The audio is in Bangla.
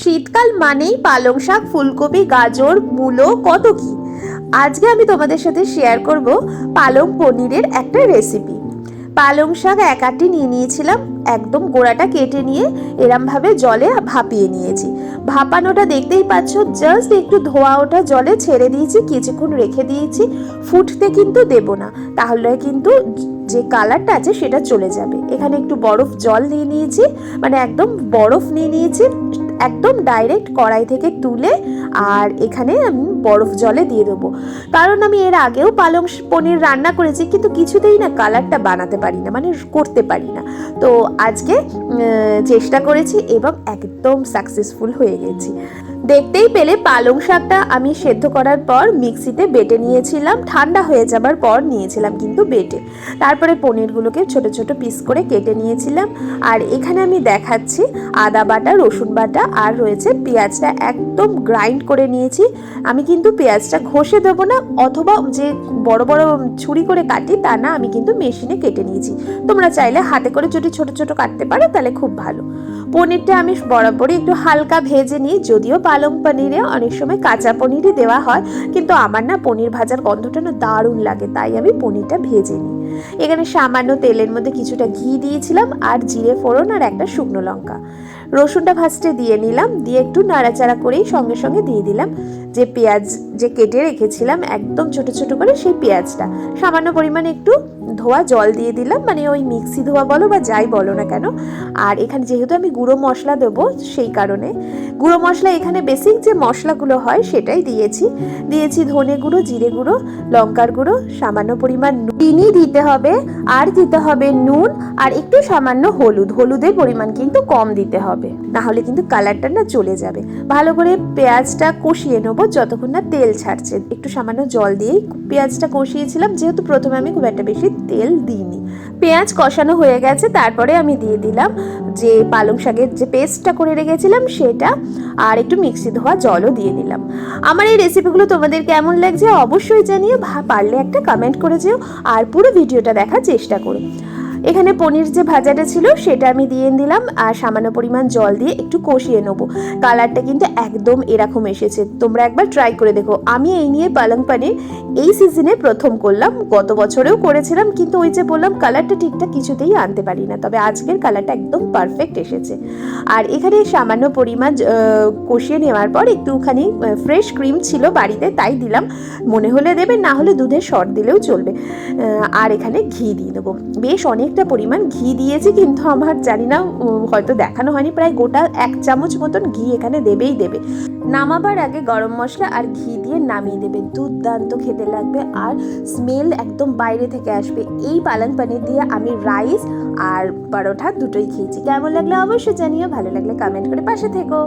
শীতকাল মানেই পালং শাক, ফুলকপি, গাজর, মূলো, কত কি। আজকে আমি তোমাদের সাথে শেয়ার করব পালং পনিরের একটা রেসিপি পালং শাক এক আটটি নিয়ে নিয়েছিলাম, একদম গোড়াটা কেটে নিয়ে এরমভাবে জলে ভাপিয়ে নিয়েছি। ভাপানোটা দেখতেই পাচ্ছ জাস্ট একটু ধোয়া ওঠা জলে ছেড়ে দিয়েছি, কিছুক্ষণ রেখে দিয়েছি, ফুটতে কিন্তু দেব না। তাহলে কিন্তু যে কালারটা আছে সেটা চলে যাবে। এখানে একটু বরফ জল নিয়ে নিয়েছি মানে একদম বরফ নিয়ে নিয়েছি একদম ডাইরেক্ট কড়াই থেকে তুলে আর এখানে আমি বরফ জলে দিয়ে দেবো। কারণ আমি এর আগেও পালং পনির রান্না করেছি, কিন্তু কিছুতেই না কালারটা বানাতে পারি না মানে করতে পারি না। তো আজকে চেষ্টা করেছি এবং একদম সাকসেসফুল হয়ে গেছি। দেখতেই পেলে পালং শাকটা আমি সেদ্ধ করার পর মিক্সিতে বেটে নিয়েছিলাম। ঠান্ডা হয়ে যাবার পর নিয়েছিলাম কিন্তু বেটে। তারপরে পনিরগুলোকে ছোট ছোট পিস করে কেটে নিয়েছিলাম। আর এখানে আমি দেখাচ্ছি আদা বাটা, রসুন বাটা আর রয়েছে পেঁয়াজটা একদম গ্রাইন্ড করে নিয়েছি। আমি কিন্তু পেঁয়াজটা ঘষে দেবো না, অথবা যে বড় বড় ছুরি করে কাটি তা না, আমি কিন্তু মেশিনে কেটে নিয়েছি। তোমরা চাইলে হাতে করে যদি ছোট ছোট কাটতে পারো তাহলে খুব ভালো। পনিরটা আমি বরাবরই একটু হালকা ভেজে নিই, যদিও পালং পনিরে অনেক সময় কাঁচা পনিরই দেওয়া হয়, কিন্তু আমার না পনির ভাজার গন্ধটা না দারুণ লাগে, তাই আমি পনিরটা ভেজে নিই। এখানে সামান্য তেলের মধ্যে কিছুটা ঘি দিয়েছিলাম আর জিরে ফোড়ন আর একটা শুকনো লঙ্কা। রসুনটা ফার্স্টে দিয়ে নিলাম, দিয়ে একটু নাড়াচাড়া করেই সঙ্গে সঙ্গে দিয়ে দিলাম। যে পেঁয়াজ যে কেটে রেখেছিলাম, একদম ছোট ছোট করে সেই পেঁয়াজটা। সামান্য পরিমাণে একটু ধোয়া জল দিয়ে দিলাম মানে ওই মিক্সি ধোয়া বলো বা যাই বলো না কেন। আর এখানে যেহেতু আমি গুঁড়ো মশলা দেবো সেই কারণে গুঁড়ো মশলা এখানে বেসিক যে মশলাগুলো হয় সেটাই দিয়েছি। দিয়েছি ধনে গুঁড়ো, জিরে গুঁড়ো, লঙ্কার গুঁড়ো, সামান্য পরিমাণ চিনি দিতে হবে, আর দিতে হবে নুন, আর একটু সামান্য হলুদ। হলুদের পরিমাণ কিন্তু কম দিতে হবে। না হলে কিন্তু কালারটা না চলে যাবে। ভালো করে পেঁয়াজটা কষিয়ে নেব যতক্ষণ না তেল ছাড়ছে। একটু সামান্য জল দিয়েই পেঁয়াজটা কষিয়েছিলাম, যেহেতু প্রথমে আমি খুব একটা বেশি তেল দিইনি। পেঁয়াজ কষানো হয়ে গেছে, তারপরে আমি দিয়ে দিলাম যে পালং শাকের যে পেস্টটা করে রেখেছিলাম, সেটা আর একটু মিক্সি ধোয়া জলও দিয়ে দিলাম। আমার এই রেসিপিগুলো তোমাদের কেমন লাগছে অবশ্যই জানিয়ে পারলে একটা কমেন্ট করে যেও, আর পুরো ভিডিওটা দেখার চেষ্টা করো। এখানে পনির যে ভাজাটা ছিল, সেটা আমি দিয়ে দিলাম আর সামান্য পরিমাণ জল দিয়ে একটু কষিয়ে নেব। কালারটা কিন্তু একদম এরকম এসেছে। তোমরা একবার ট্রাই করে দেখো। আমি এই নিয়ে পালং পানির এই সিজনে প্রথম করলাম। গত বছরেও করেছিলাম, কিন্তু ওই যে বললাম, কালারটা ঠিকঠাক কিছুতেই আনতে পারি না। তবে আজকের কালারটা একদম পারফেক্ট এসেছে। আর এখানে সামান্য পরিমাণ কষিয়ে নেওয়ার পর একটুখানি ফ্রেশ ক্রিম ছিল বাড়িতে, তাই দিলাম। মনে হলে দেবে, না হলে দুধের শর্ট দিলেও চলবে। আর এখানে ঘি দিয়ে দেবো। বেশ অনেকটা পরিমাণ ঘি দিয়েছি, কিন্তু আমার জানি না হয়তো দেখানো হয়নি, প্রায় গোটা এক চামচ মতন ঘি এখানে দেবেই দেবে। নামাবার আগে গরম মশলা আর ঘি দিয়ে নামিয়ে দেবে। দুর্দান্ত খেতে লাগবে আর স্মেল একদম বাইরে থেকে আসবে। এই পালং পানির দিয়ে আমি রাইস আর পরোটা দুটোই খেয়েছি। কেমন লাগলে অবশ্যই জানিও, ভালো লাগলে কমেন্ট করে পাশে থেকো।